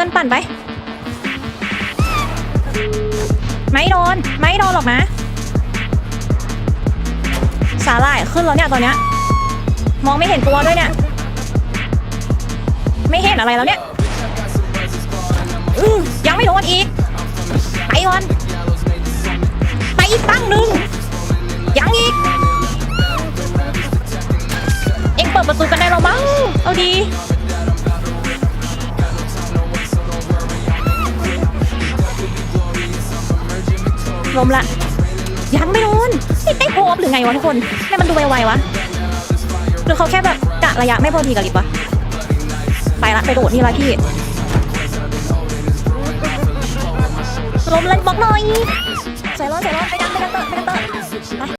พื่อนปั่นไป ไม่โดน ไม่โดนหรอกนะ สาหร่ายขึ้นแล้วเนี่ยตอนเนี้ย มองไม่เห็นตัวด้วยเนี่ย ไม่เห็นอะไรแล้วเนี่ยยังไม่โดนอีก ไปก่อน ไปอีกตั้งหนึ่งยังอีก เอ็งเปิดประตูกันได้แล้วบ้งเอาดี ลมละ ยังไม่โดนนี่ได้โฮปหรือไงวะทุกคนนี่มันดูไวๆวะ หรือเขาแค่แบบกะระยะไม่พอดีกับลิปวะ ไปละไปโดดนี่ละพี่ลมเลยบล็อกหน่อย